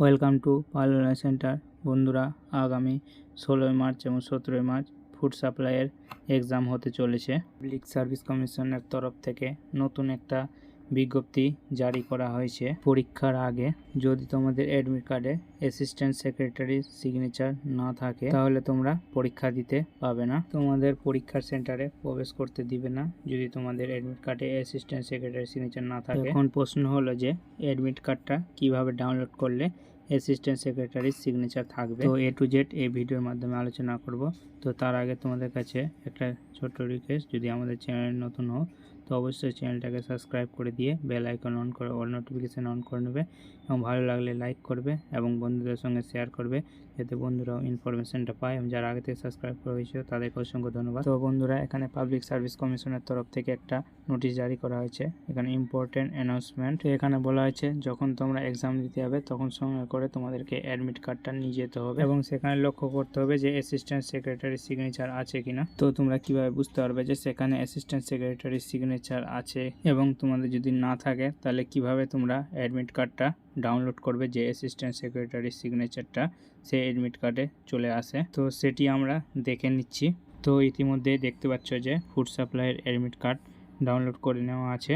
Welcome to parlour centre বন্ধুরা, আগামী ষোলোই মার্চ এবং সতেরোই মার্চ ফুড সাপ্লাইয়ের এক্সাম হতে চলেছে। পাবলিক সার্ভিস কমিশনের তরফ থেকে নতুন একটা বিজ্ঞপ্তি জারি করা হয়েছে। পরীক্ষার আগে যদি তোমাদের অ্যাডমিট কার্ডে অ্যাসিস্ট্যান্ট সেক্রেটারির সিগনেচার না থাকে, তাহলে তোমরা পরীক্ষা দিতে পাবে না। তোমাদের পরীক্ষার সেন্টারে প্রবেশ করতে দিবে না। যদি তোমাদের অ্যাডমিট কার্ডে অ্যাসিস্ট্যান্ট সেক্রেটারি সিগনেচার না থাকে, এখন প্রশ্ন হলো যে অ্যাডমিট কার্ডটা কীভাবে ডাউনলোড করলে অ্যাসিস্ট্যান্ট সেক্রেটারির সিগনেচার থাকবে। তো এ টু জেড এই ভিডিওর মাধ্যমে আলোচনা করব। তো তার আগে তোমাদের কাছে একটা ছোট্ট রিকোয়েস্ট যদি আমাদের চ্যানেল নতুন হও তো অবশ্যই চ্যানেলটাকে সাবস্ক্রাইব করে দিয়ে বেল আইকন অন করে অল নোটিফিকেশান অন করে নেবে। এবং ভালো লাগলে লাইক করবে এবং বন্ধুদের সঙ্গে শেয়ার করবে। যাতে বন্ধুরাও ইনফরমেশনটা পায়। এবং যারা আগে থেকে সাবস্ক্রাইব করে হয়েছে তাদেরকে অসংখ্য ধন্যবাদ। তো বন্ধুরা, এখানে পাবলিক সার্ভিস কমিশনের তরফ থেকে একটা নোটিশ জারি করা হয়েছে। এখানে ইম্পর্টেন্ট অ্যানাউন্সমেন্ট এখানে বলা হয়েছে, যখন তোমরা এক্সাম দিতে হবে তখন সঙ্গে করে তোমাদেরকে অ্যাডমিট কার্ডটা নিয়ে যেতে হবে। এবং সেখানে লক্ষ্য করতে হবে যে অ্যাসিস্ট্যান্ট সেক্রেটারি সিগনেচার আছে কিনা। তো তোমরা কীভাবে বুঝতে পারবে যে, সেখানে অ্যাসিস্ট্যান্ট সেক্রেটারি সিগনেচার আছে? এবং তোমাদের যদি না থাকে, তাহলে কীভাবে তোমরা অ্যাডমিট কার্ডটা ডাউনলোড করবে যে অ্যাসিস্ট্যান্ট সেক্রেটারির সিগনেচারটা সে অ্যাডমিট কার্ডে চলে আসে। তো সেটি আমরা দেখে নিচ্ছি। তো ইতিমধ্যে দেখতে পাচ্ছ যে ফুড সাপ্লাইয়ের অ্যাডমিট কার্ড ডাউনলোড করে নেওয়া আছে।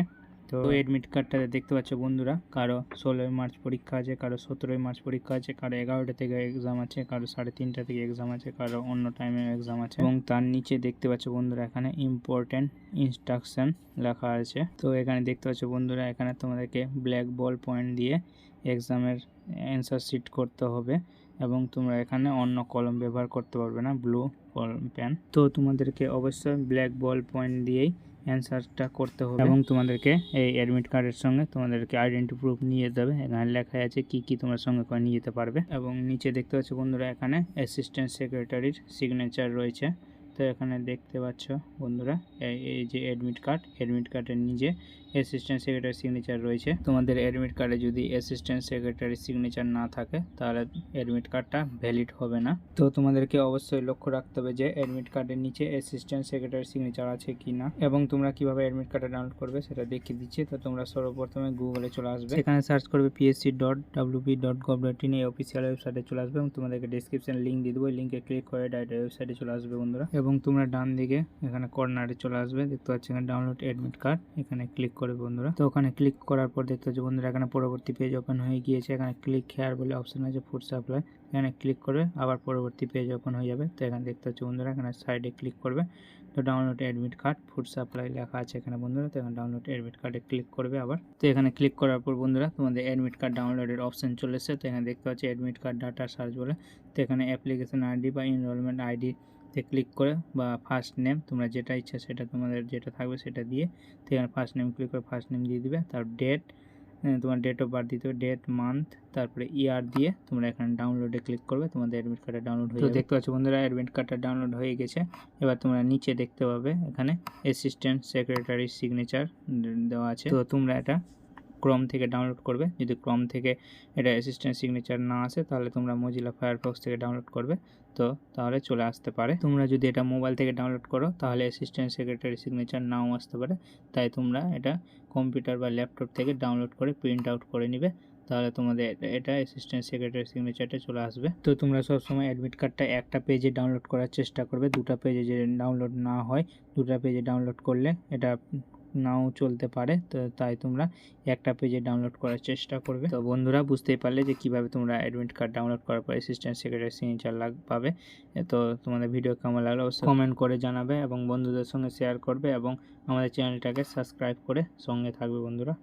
তো অ্যাডমিট কার্ডটাতে দেখতে পাচ্ছ বন্ধুরা, কারও ষোলোই মার্চ পরীক্ষা আছে, কারও সতেরোই মার্চ পরীক্ষা আছে, কারও এগারোটা থেকে এক্সাম আছে, কারও সাড়ে তিনটা থেকে এক্সাম আছে, কারও অন্য টাইমে এক্সাম আছে এবং তার নিচে দেখতে পাচ্ছ বন্ধুরা এখানে ইম্পর্টেন্ট ইনস্ট্রাকশন লেখা আছে। তো এখানে দেখতে পাচ্ছ বন্ধুরা এখানে তোমাদেরকে ব্ল্যাক বল পয়েন্ট দিয়ে এক্সামের অ্যান্সার শিট করতে হবে এবং তোমরা এখানে অন্য কলম ব্যবহার করতে পারবে না ব্লু কলম পেন তো তোমাদেরকে অবশ্যই ব্ল্যাক বল পয়েন্ট দিয়েই অ্যান্সারটা করতে হবে। এবং তোমাদেরকে এই অ্যাডমিট কার্ডের সঙ্গে তোমাদেরকে আইডেন্টি প্রুফ নিয়ে যেতে হবে এখানে লেখা আছে কি কি তোমার সঙ্গে করে নিয়ে যেতে পারবে। এবং নিচে দেখতে পাচ্ছ বন্ধুরা এখানে অ্যাসিস্ট্যান্ট সেক্রেটারির সিগনেচার রয়েছে। তো এখানে দেখতে পাচ্ছ বন্ধুরা, এই যে অ্যাডমিট কার্ড অ্যাডমিট কার্ডের নিজে অ্যাসিস্ট্যান্ট সেক্রেটারি সিগনেচার রয়েছে। তোমাদের অ্যাডমিট কার্ডে যদি অ্যাসিস্ট্যান্ট সেক্রেটারি সিগনেচার না থাকে, তাহলে অ্যাডমিট কার্ডটা ভ্যালিড হবে না। তো তোমাদেরকে অবশ্যই লক্ষ্য রাখতে হবে যে অ্যাডমিট কার্ডের নিচে অ্যাসিস্ট্যান্ট সেক্রেটারি সিগনেচার আছে কি না, এবং তোমরা কীভাবে অ্যাডমিট কার্ডটা ডাউনলোড করবে সেটা দেখিয়ে দিচ্ছি। তো তোমরা সর্বপ্রথমে গুগলে চলে আসবে। এখানে সার্চ করবে PSC dot WB dot gov dot in এই অফিসিয়াল ওয়েবসাইটে চলে আসবে, এবং তোমাদেরকে ডিসক্রিপশন লিঙ্ক দিয়ে দেবো। লিঙ্কে ক্লিক করে ডাইরেক্ট ওয়েবসাইটে চলে আসবে বন্ধুরা। এবং তোমরা ডান দিকে এখানে কর্নারে চলে আসবে। দেখতে পাচ্ছি এখানে ডাউনলোড অ্যাডমিট কার্ড এখানে ক্লিক করে বন্ধুরা। তো ওখানে ক্লিক করার পর দেখতে পাচ্ছি বন্ধুরা এখানে পরবর্তী পেজ ওপেন হয়ে গিয়েছে। এখানে ক্লিক হেয়ার বলে অপশন আছে ফুড সাপ্লাই এখানে ক্লিক করবে, আবার পরবর্তী পেজ ওপেন হয়ে যাবে। তো এখানে দেখতে পাচ্ছি বন্ধুরা এখানে সাইডে ক্লিক করবে। তো download admit card food supply লেখা আছে এখানে বন্ধুরা। তো এখানে ডাউনলোড অ্যাডমিট কার্ডে ক্লিক করবে আবার। তো এখানে ক্লিক করার পর বন্ধুরা তোমাদের অ্যাডমিট কার্ড ডাউনলোডের অপশন চলে এসেছে। তো এখানে দেখতে পাচ্ছি অ্যাডমিট কার্ড ডাটা সার্চ বলে। তো এখানে অ্যাপ্লিকেশন আইডি বা এনরোলমেন্ট আইডি তে ক্লিক করে বা ফার্স্ট নেম তোমরা যেটা ইচ্ছা সেটা তোমাদের যেটা থাকবে সেটা দিয়ে তো এখানে ফার্স্ট নেম ক্লিক করে ফার্স্ট নেম দিয়ে দিবে। তার ডেট তোমার ডেট অফ বার্থ দিতে হবে ডেট মান্থ তারপরে ইয়ার দিয়ে তোমরা এখানে ডাউনলোডে ক্লিক করবে তোমাদের অ্যাডমিট কার্ডটা ডাউনলোড হয়ে দেখতে পাচ্ছ বন্ধুরা অ্যাডমিট কার্ডটা ডাউনলোড হয়ে গেছে। এবার তোমরা নিচে দেখতে পাবে এখানে অ্যাসিস্ট্যান্ট সেক্রেটারি সিগনেচার দেওয়া আছে। তো তোমরা এটা ক্রম থেকে ডাউনলোড করবে। যদি ক্রম থেকে এটা অ্যাসিস্ট্যান্ট সিগনেচার না আসে, তাহলে তোমরা মজিলা ফায়ারফক্স থেকে ডাউনলোড করবে। তো তাহলে চলে আসতে পারে। তোমরা যদি এটা মোবাইল থেকে ডাউনলোড করো, তাহলে অ্যাসিস্ট্যান্ট সেক্রেটারি সিগনেচার নাও আসতে পারে। তাই তোমরা এটা কম্পিউটার বা ল্যাপটপ থেকে ডাউনলোড করে প্রিন্ট আউট করে নিবে। তাহলে তোমাদের এটা অ্যাসিস্ট্যান্ট সেক্রেটারি সিগনেচারটা চলে আসবে। তো তোমরা সবসময় অ্যাডমিট কার্ডটা একটা পেজে ডাউনলোড করার চেষ্টা করবে। দুটা পেজে যে ডাউনলোড না হয়, দুটা পেজে ডাউনলোড করলে এটা নাও চলতে পারে, তো তাই তোমরা একটা পেজে ডাউনলোড করার চেষ্টা করবে। তো বন্ধুরা বুঝতেই পারলে যে কীভাবে তোমরা অ্যাডমিট কার্ড ডাউনলোড করার পর অ্যাসিস্ট্যান্ট সেক্রেটারি সিগনেচার লাগ, পাবে। তো তোমাদের ভিডিও কেমন লাগল অবশ্যই কমেন্ট করে জানাবে এবং বন্ধুদের সঙ্গে শেয়ার করবে এবং আমাদের চ্যানেলটাকে সাবস্ক্রাইব করে সঙ্গে থাকবে বন্ধুরা।